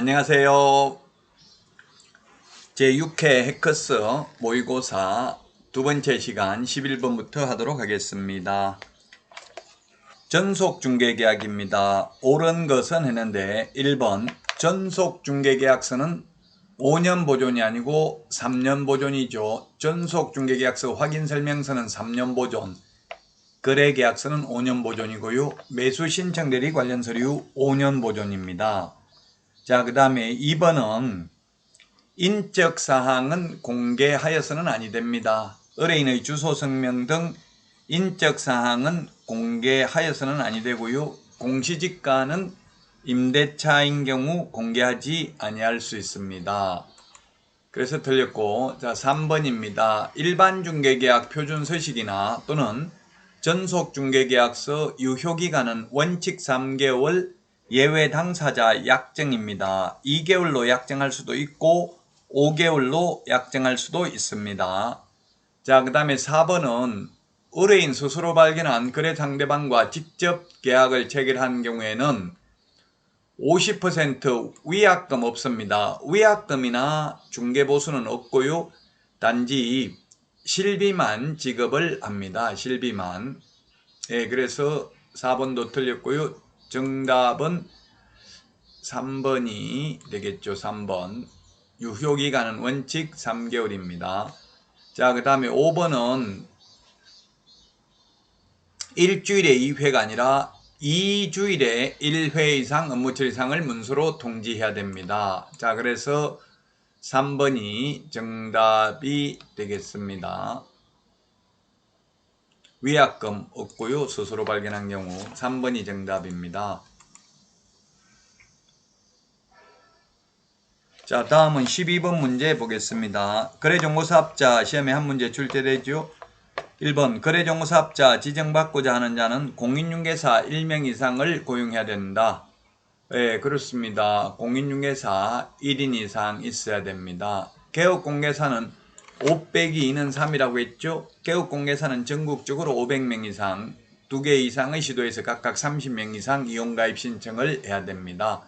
안녕하세요. 제6회 해커스 모의고사 두 번째 시간 11번부터 하도록 하겠습니다. 전속 중개계약입니다. 옳은 것은 했는데 1번 전속 중개계약서는 5년 보존이 아니고 3년 보존이죠. 전속 중개계약서 확인 설명서는 3년 보존, 거래 계약서는 5년 보존이고요. 매수 신청 대리 관련 서류 5년 보존입니다. 자, 그 다음에 2번은 인적 사항은 공개하여서는 아니 됩니다. 의뢰인의 주소 성명 등 인적 사항은 공개하여서는 아니 되고요. 공시지가는 임대차인 경우 공개하지 아니할 수 있습니다. 그래서 틀렸고 자 3번입니다. 일반 중개계약 표준 서식이나 또는 전속 중개계약서 유효기간은 원칙 3개월 예외 당사자 약정입니다. 2개월로 약정할 수도 있고 5개월로 약정할 수도 있습니다. 자, 그 다음에 4번은 의뢰인 스스로 발견한 거래 상대방과 직접 계약을 체결한 경우에는 50% 위약금 없습니다. 위약금이나 중개보수는 없고요. 단지 실비만 지급을 합니다. 실비만. 예, 그래서 4번도 틀렸고요. 정답은 3번이 되겠죠. 3번. 유효기간은 원칙 3개월입니다. 자, 그 다음에 5번은 일주일에 2회가 아니라 2주일에 1회 이상 업무 처리상을 문서로 통지해야 됩니다. 자, 그래서 3번이 정답이 되겠습니다. 위약금 없고요. 스스로 발견한 경우 3번이 정답입니다. 자, 다음은 12번 문제 보겠습니다. 거래정보사업자 시험에 한 문제 출제되죠. 1번 거래정보사업자 지정받고자 하는 자는 공인중개사 1명 이상을 고용해야 된다. 네, 그렇습니다. 공인중개사 1인 이상 있어야 됩니다. 개업공개사는 5 빼기 2는 3이라고 했죠. 개업 공개사는 전국적으로 500명 이상, 2개 이상의 시도에서 각각 30명 이상 이용가입 신청을 해야 됩니다.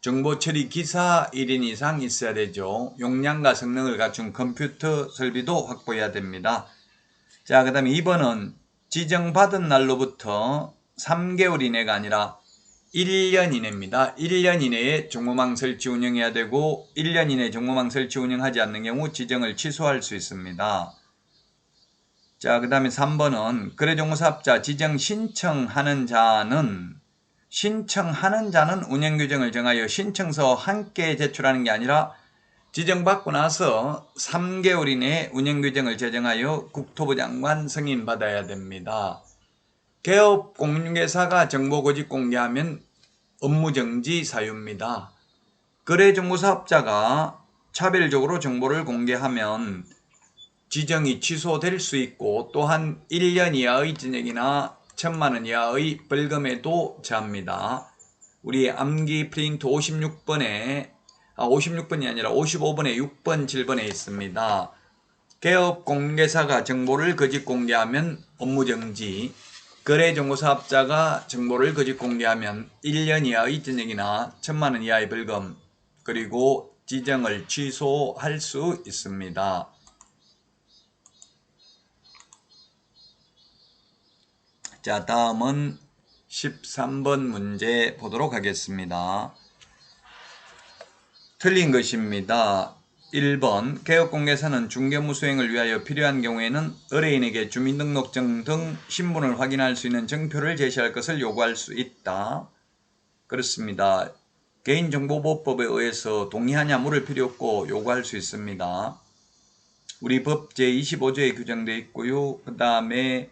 정보 처리 기사 1인 이상 있어야 되죠. 용량과 성능을 갖춘 컴퓨터 설비도 확보해야 됩니다. 자, 그 다음에 2번은 지정받은 날로부터 3개월 이내가 아니라 1년 이내입니다. 1년 이내에 정보망 설치 운영해야 되고 1년 이내 정보망 설치 운영하지 않는 경우 지정을 취소할 수 있습니다. 자, 그 다음에 3번은 거래정보사업자 지정 신청하는 자는 신청하는 자는 운영 규정을 정하여 신청서 함께 제출하는 게 아니라 지정받고 나서 3개월 이내에 운영 규정을 제정하여 국토부 장관 승인받아야 됩니다. 개업 공인중개사가 정보 고집 공개하면 업무정지 사유입니다. 거래정보사업자가 차별적으로 정보를 공개하면 지정이 취소될 수 있고 또한 1년 이하의 진액이나 천만 원 이하의 벌금에도 처합니다. 우리 암기 프린트 56번에 아 56번이 아니라 55번에 6번 7번에 있습니다. 개업 공개사가 정보를 거짓 공개하면 업무정지, 거래정보사업자가 정보를 거짓 공개하면 1년 이하의 진액이나 천만 원 이하의 벌금 그리고 지정을 취소할 수 있습니다. 자, 다음은 13번 문제 보도록 하겠습니다. 틀린 것입니다. 1번 개업공개사는 중개무 수행을 위하여 필요한 경우에는 의뢰인에게 주민등록증 등 신분을 확인할 수 있는 정표를 제시할 것을 요구할 수 있다. 그렇습니다. 개인정보보호법에 의해서 동의하냐 물을 필요 없고 요구할 수 있습니다. 우리 법 제25조에 규정되어 있고요. 그 다음에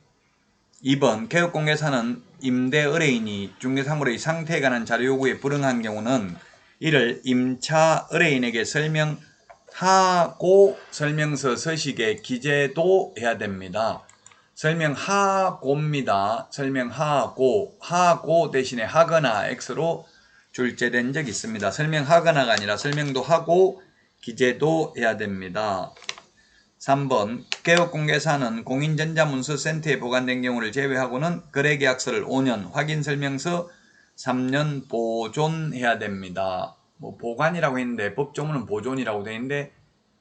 2번 개업공개사는 임대 의뢰인이 중개사물의 상태에 관한 자료 요구에 불응한 경우는 이를 임차 의뢰인에게 설명 하고 설명서 서식에 기재도 해야 됩니다. 설명하고입니다. 설명하고 하고 대신에 하거나 X로 출제된 적이 있습니다. 설명하거나가 아니라 설명도 하고 기재도 해야 됩니다. 3번 개업공개사는 공인전자문서센터에 보관된 경우를 제외하고는 거래계약서를 5년, 확인설명서 3년 보존해야 됩니다. 뭐 보관이라고 했는데 법조문은 보존이라고 되어 있는데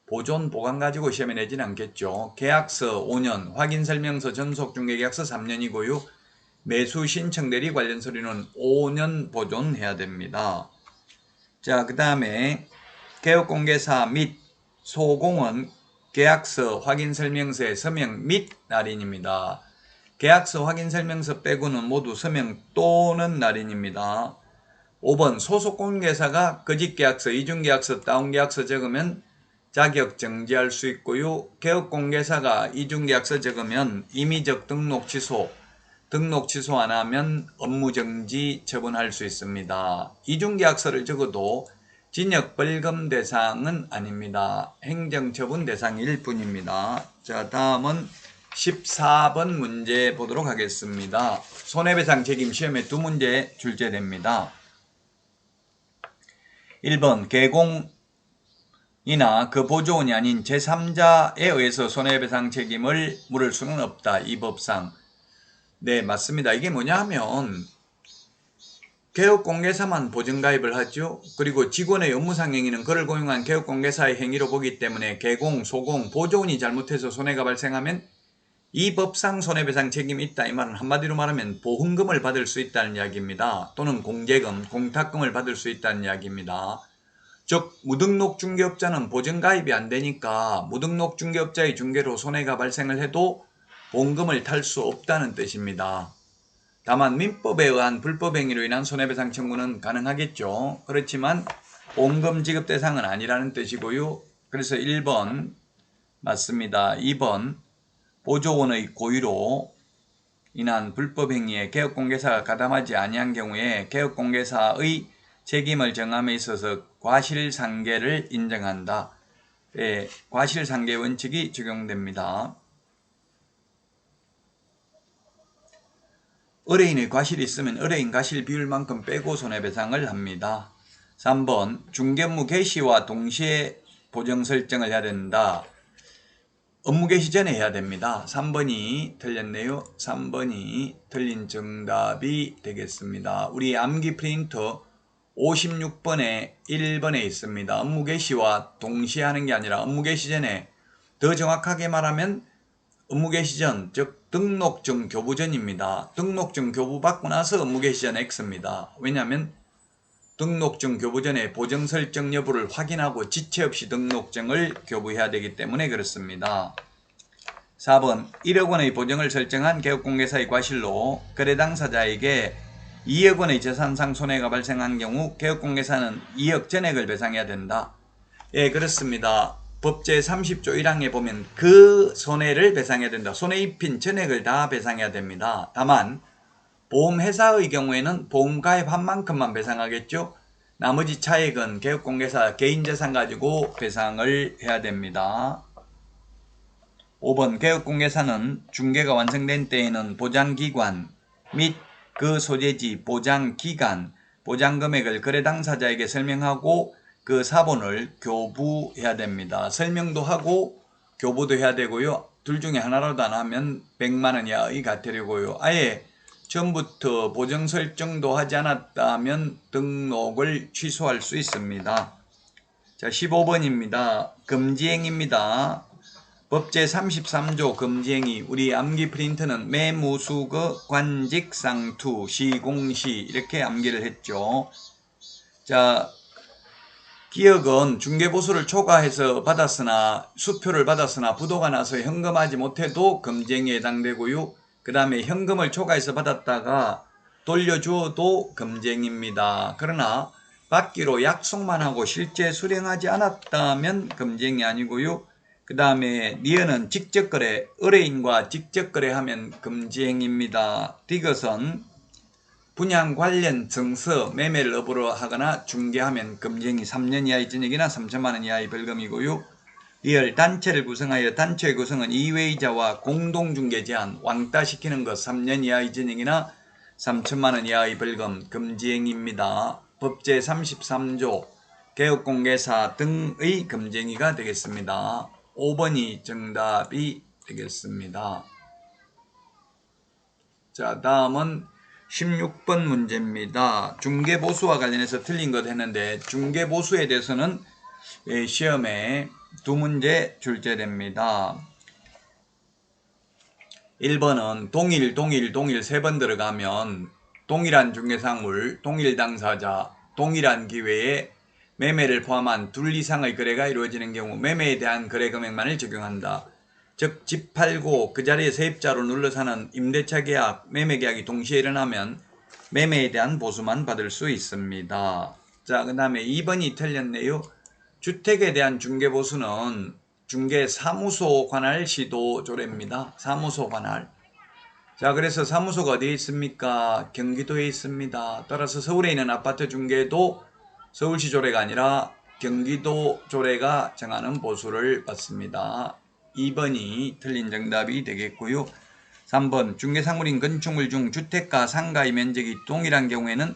보존 보관 가지고 시험에 내지는 않겠죠. 계약서 5년, 확인 설명서 전속 중개 계약서 3년이고요. 매수 신청 대리 관련 서류는 5년 보존해야 됩니다. 자, 그 다음에 개업 공개사 및 소공은 계약서 확인 설명서의 서명 및 날인입니다. 계약서 확인 설명서 빼고는 모두 서명 또는 날인입니다. 5번 소속 공개사가 거짓 계약서, 이중 계약서, 다운 계약서 적으면 자격 정지할 수 있고요. 개업 공개사가 이중 계약서 적으면 임의적 등록 취소, 등록 취소 안 하면 업무 정지 처분할 수 있습니다. 이중 계약서를 적어도 진역 벌금 대상은 아닙니다. 행정 처분 대상일 뿐입니다. 자, 다음은 14번 문제 보도록 하겠습니다. 손해배상 책임 시험에 두 문제 출제됩니다. 1번 개공이나 그 보조원이 아닌 제3자에 의해서 손해배상 책임을 물을 수는 없다. 이 법상. 네, 맞습니다. 이게 뭐냐 하면 개업공개사만 보증가입을 하죠. 그리고 직원의 업무상 행위는 그를 고용한 개업공개사의 행위로 보기 때문에 개공, 소공, 보조원이 잘못해서 손해가 발생하면 이 법상 손해배상 책임이 있다. 이 말은 한마디로 말하면 보험금을 받을 수 있다는 이야기입니다. 또는 공제금, 공탁금을 받을 수 있다는 이야기입니다. 즉 무등록 중개업자는 보증가입이 안 되니까 무등록 중개업자의 중개로 손해가 발생을 해도 보험금을 탈 수 없다는 뜻입니다. 다만 민법에 의한 불법 행위로 인한 손해배상 청구는 가능하겠죠. 그렇지만 보험금 지급 대상은 아니라는 뜻이고요. 그래서 1번 맞습니다. 2번 보조원의 고의로 인한 불법 행위에 개업공개사가 가담하지 아니한 경우에 개업공개사의 책임을 정함에 있어서 과실상계를 인정한다. 예, 과실상계 원칙이 적용됩니다. 의뢰인의 과실이 있으면 의뢰인 과실 비율만큼 빼고 손해배상을 합니다. 3번 중개무 개시와 동시에 보정 설정을 해야 된다. 업무 개시 전에 해야 됩니다. 3번이 틀렸네요. 3번이 틀린 정답이 되겠습니다. 우리 암기 프린터 56번에 1번에 있습니다. 업무 개시와 동시에 하는 게 아니라 업무 개시 전에 더 정확하게 말하면 업무 개시 전, 즉 등록증 교부 전입니다. 등록증 교부 받고 나서 업무 개시 전 X입니다. 왜냐하면 등록증 교부 전에 보정 설정 여부를 확인하고 지체 없이 등록증을 교부해야 되기 때문에 그렇습니다. 4번 1억 원의 보정을 설정한 개업공개사의 과실로 거래 당사자에게 2억 원의 재산상 손해가 발생한 경우 개업공개사는 2억 전액을 배상해야 된다. 예, 그렇습니다. 법제 30조 1항에 보면 그 손해를 배상해야 된다. 손해 입힌 전액을 다 배상해야 됩니다. 다만 보험회사의 경우에는 보험 가입한 만큼만 배상하겠죠. 나머지 차액은 개업공개사 개인재산 가지고 배상을 해야 됩니다. 5번 개업공개사는 중개가 완성된 때에는 보장기관 및 그 소재지 보장기간, 보장금액을 거래 당사자에게 설명하고 그 사본을 교부해야 됩니다. 설명도 하고 교부도 해야 되고요. 둘 중에 하나라도 안 하면 100만 원 이하의 과태료고요. 아예 처음부터 보정 설정도 하지 않았다면 등록을 취소할 수 있습니다. 자, 15번입니다. 금지행입니다. 법제 33조 금지행위 우리 암기 프린트는 매무수거 관직상투 시공시 이렇게 암기를 했죠. 자 기억은 중개보수를 초과해서 받았으나 수표를 받았으나 부도가 나서 현금하지 못해도 금지행위에 해당되고요. 그 다음에 현금을 초과해서 받았다가 돌려주어도 금지행위입니다. 그러나 받기로 약속만 하고 실제 수령하지 않았다면 금지행위 아니고요. 그 다음에 니은은 직접거래, 의뢰인과 직접거래하면 금지행위입니다. 디귿은 분양 관련 증서 매매를 업으로 하거나 중개하면 금지행위 3년 이하의 징역이나 3천만 원 이하의 벌금이고요. 리얼 단체를 구성하여 단체 구성은 이외의자와 공동중개 제한 왕따시키는 것 3년 이하의 징역이나 3천만 원 이하의 벌금 금지행위입니다. 법제 33조 개업공개사 등의 금지행위가 되겠습니다. 5번이 정답이 되겠습니다. 자, 다음은 16번 문제입니다. 중개보수와 관련해서 틀린 것 했는데 중개보수에 대해서는 예, 시험에 두 문제 출제됩니다. 1번은 동일, 동일, 동일 세 번 들어가면 동일한 중개상물, 동일 당사자, 동일한 기회에 매매를 포함한 둘 이상의 거래가 이루어지는 경우 매매에 대한 거래 금액만을 적용한다. 즉, 집 팔고 그 자리에 세입자로 눌러 사는 임대차 계약, 매매 계약이 동시에 일어나면 매매에 대한 보수만 받을 수 있습니다. 자, 그 다음에 2번이 틀렸네요. 주택에 대한 중개보수는 중개사무소 관할 시도 조례입니다. 사무소 관할. 자, 그래서 사무소가 어디에 있습니까? 경기도에 있습니다. 따라서 서울에 있는 아파트 중개도 서울시 조례가 아니라 경기도 조례가 정하는 보수를 받습니다. 2번이 틀린 정답이 되겠고요. 3번 중개상물인 건축물 중 주택과 상가의 면적이 동일한 경우에는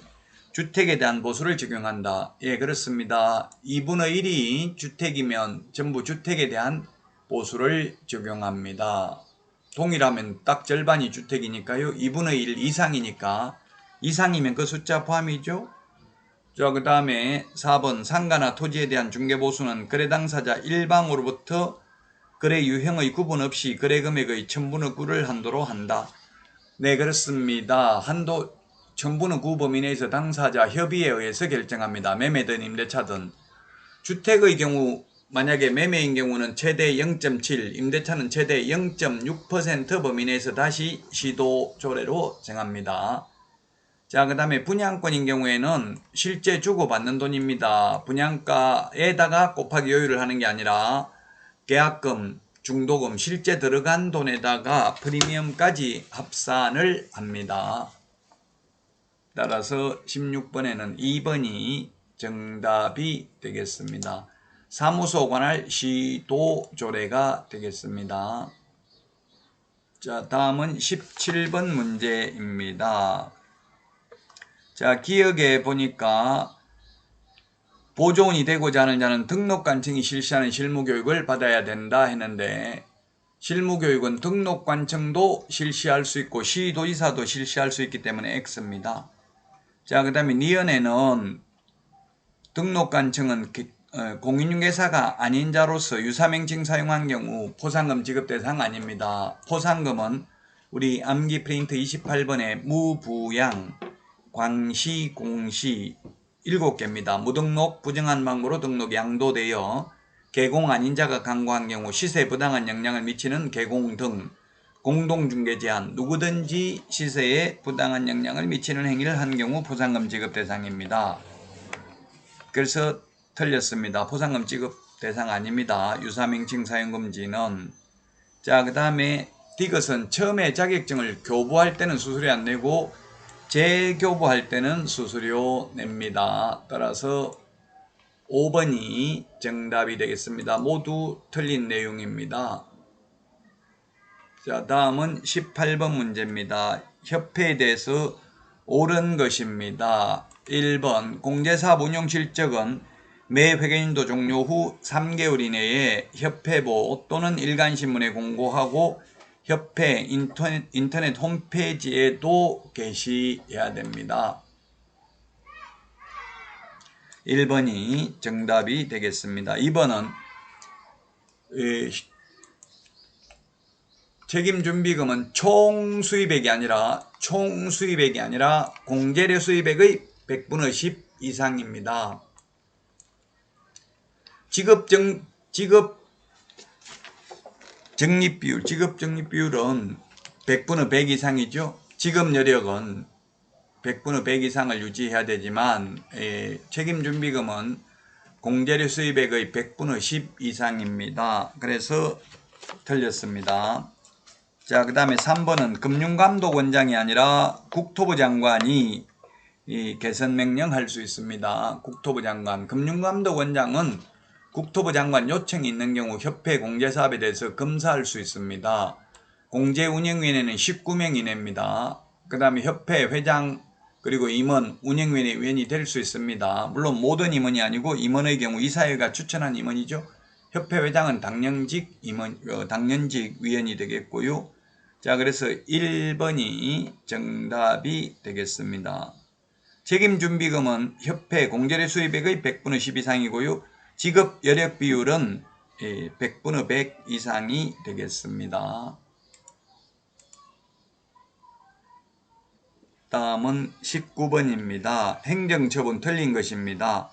주택에 대한 보수를 적용한다. 예, 그렇습니다. 2분의 1이 주택이면 전부 주택에 대한 보수를 적용합니다. 동일하면 딱 절반이 주택이니까요. 2분의 1 이상이니까 이상이면 그 숫자 포함이죠. 자, 그 다음에 4번 상가나 토지에 대한 중개보수는 거래 당사자 일방으로부터 거래 유형의 구분 없이 거래 금액의 천분의 9를 한도로 한다. 네, 그렇습니다. 한도 천분의 9 범위 내에서 당사자 협의에 의해서 결정합니다. 매매든 임대차든. 주택의 경우 만약에 매매인 경우는 최대 0.7, 임대차는 최대 0.6% 범위 내에서 다시 시도 조례로 정합니다. 자, 그 다음에 분양권인 경우에는 실제 주고받는 돈입니다. 분양가에다가 곱하기 요율을 하는 게 아니라 계약금, 중도금, 실제 들어간 돈에다가 프리미엄까지 합산을 합니다. 따라서 16번에는 2번이 정답이 되겠습니다. 사무소 관할 시도 조례가 되겠습니다. 자, 다음은 17번 문제입니다. 자, 기억에 보니까 보조원이 되고자 하는 자는 등록관청이 실시하는 실무교육을 받아야 된다 했는데 실무교육은 등록관청도 실시할 수 있고 시도지사도 실시할 수 있기 때문에 X입니다. 자, 그 다음에 니은에는 등록관청은 기- 어, 공인중개사가 아닌 자로서 유사명칭 사용한 경우 포상금 지급 대상 아닙니다. 포상금은 우리 암기 프린트 28번에 무부양, 광시, 공시 7개입니다. 무등록, 부정한 방법으로 등록 양도되어 개공 아닌 자가 강구한 경우 시세 부당한 영향을 미치는 개공 등 공동중개 제한 누구든지 시세에 부당한 영향을 미치는 행위를 한 경우 포상금 지급 대상입니다. 그래서 틀렸습니다. 포상금 지급 대상 아닙니다. 유사명칭 사용 금지는 자, 그 다음에 디귿은 처음에 자격증을 교부할 때는 수수료 안 내고 재교부할 때는 수수료 냅니다. 따라서 5번이 정답이 되겠습니다. 모두 틀린 내용입니다. 자, 다음은 18번 문제입니다. 협회에 대해서 옳은 것입니다. 1번 공제사업 운용 실적은 매 회계연도 종료 후 3개월 이내에 협회보 또는 일간신문에 공고하고 협회 인터넷, 인터넷 홈페이지에도 게시해야 됩니다. 1번이 정답이 되겠습니다. 2번은 책임 준비금은 총 수입액이 아니라 총 수입액이 아니라 공제료 수입액의 100분의 10 이상입니다. 지급 정 지급 적립 비율, 지급 적립 비율은 100분의 100 이상이죠. 지급 여력은 100분의 100 이상을 유지해야 되지만 에, 책임 준비금은 공제료 수입액의 100분의 10 이상입니다. 그래서 틀렸습니다. 자, 그 다음에 3번은 금융감독원장이 아니라 국토부 장관이 이 개선 명령할 수 있습니다. 국토부 장관. 금융감독원장은 국토부 장관 요청이 있는 경우 협회 공제사업에 대해서 검사할 수 있습니다. 공제운영위원회는 19명 이내입니다. 그 다음에 협회 회장 그리고 임원, 운영위원회 위원이 될 수 있습니다. 물론 모든 임원이 아니고 임원의 경우 이사회가 추천한 임원이죠. 협회 회장은 당연직 임원, 어, 당연직 위원이 되겠고요. 자, 그래서 1번이 정답이 되겠습니다. 책임준비금은 협회 공제례 수입액의 100분의 10 이상이고요. 지급 여력 비율은 예, 100분의 100 이상이 되겠습니다. 다음은 19번입니다. 행정처분 틀린 것입니다.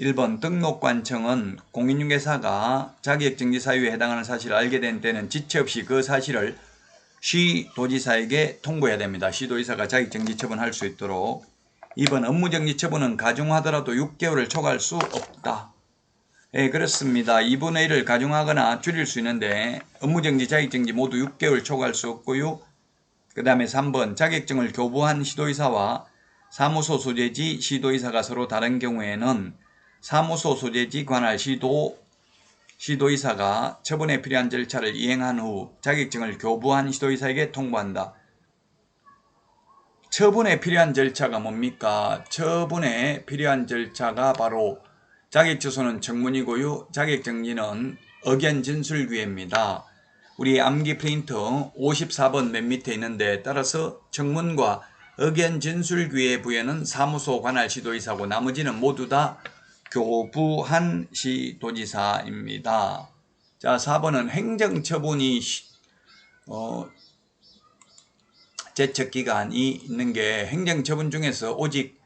1번 등록관청은 공인중개사가 자격정지 사유에 해당하는 사실을 알게 된 때는 지체 없이 그 사실을 시도지사에게 통보해야 됩니다. 시도지사가 자격정지 처분할 수 있도록 2번 업무정지 처분은 가중하더라도 6개월을 초과할 수 없다. 예, 그렇습니다. 2분의 1을 가중하거나 줄일 수 있는데 업무정지, 자격정지 모두 6개월 초과할 수 없고요. 그 다음에 3번 자격증을 교부한 시도의사와 사무소 소재지 시도의사가 서로 다른 경우에는 사무소 소재지 관할 시도 시도의사가 처분에 필요한 절차를 이행한 후 자격증을 교부한 시도의사에게 통보한다. 처분에 필요한 절차가 뭡니까? 처분에 필요한 절차가 바로 자격 주소는 청문이고요. 자격정지는 의견 진술 기회입니다. 우리 암기 프린터 54번 맨 밑에 있는데 따라서 청문과 의견 진술 기회 부여는 사무소 관할 시도지사고 나머지는 모두 다 교부한 시도지사입니다. 자, 4번은 행정처분이 시- 어, 제척기간이 있는 게 행정처분 중에서 오직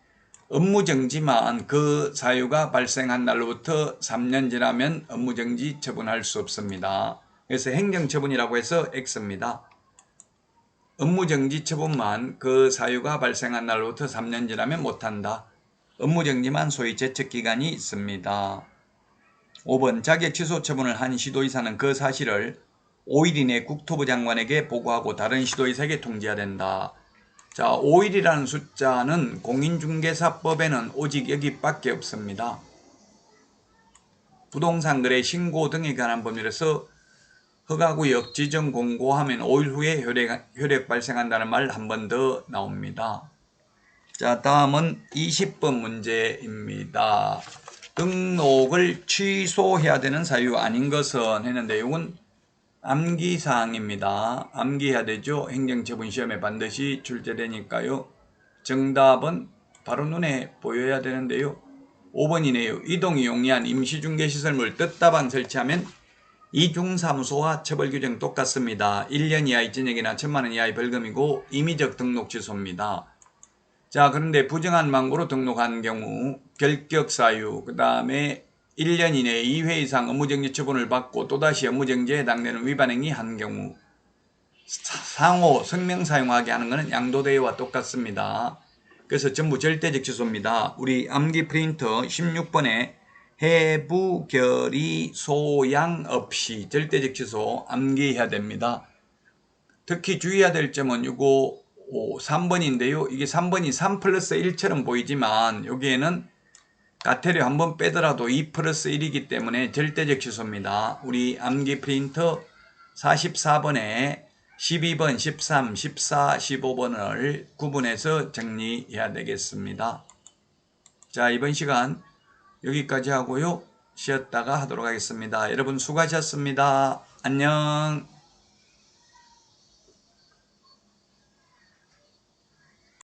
업무정지만 그 사유가 발생한 날로부터 3년 지나면 업무정지 처분할 수 없습니다. 그래서 행정처분이라고 해서 X입니다. 업무정지 처분만 그 사유가 발생한 날로부터 3년 지나면 못한다. 업무 정지만 소위 제척 기간이 있습니다. 5번 자격 취소 처분을 한 시도의사는 그 사실을 5일 이내 국토부 장관에게 보고하고 다른 시도의사에게 통지해야 된다. 자, 5일이라는 숫자는 공인중개사법에는 오직 여기밖에 없습니다. 부동산 거래 신고 등에 관한 법률에서 허가구역 지정 공고하면 5일 후에 효력, 효력 발생한다는 말 한 번 더 나옵니다. 자, 다음은 20번 문제입니다. 등록을 취소해야 되는 사유 아닌 것은 했는데 이건 암기사항입니다. 암기해야 되죠. 행정처분 시험에 반드시 출제되니까요. 정답은 바로 눈에 보여야 되는데요. 5번이네요. 이동이 용이한 임시중개시설물 뜻다방 설치하면 이중사무소와 처벌규정 똑같습니다. 1년 이하의 징역이나 천만원 이하의 벌금이고 임의적 등록 취소입니다. 자, 그런데 부정한 망고로 등록한 경우 결격 사유, 그 다음에 1년 이내에 2회 이상 업무정지 처분을 받고 또다시 업무정지에 해당되는 위반행위 한 경우 사- 상호 성명 사용하게 하는 것은 양도대회와 똑같습니다. 그래서 전부 절대적 취소입니다. 우리 암기 프린터 16번에 해부 결의 소양 없이 절대적 취소 암기해야 됩니다. 특히 주의해야 될 점은 이거 3번인데요. 이게 3번이 3 플러스 1처럼 보이지만 여기에는 가태료 한 번 빼더라도 2 플러스 1이기 때문에 절대적 취소입니다. 우리 암기 프린터 44번에 12번, 13, 14, 15번을 구분해서 정리해야 되겠습니다. 자, 이번 시간 여기까지 하고요. 쉬었다가 하도록 하겠습니다. 여러분 수고하셨습니다. 안녕.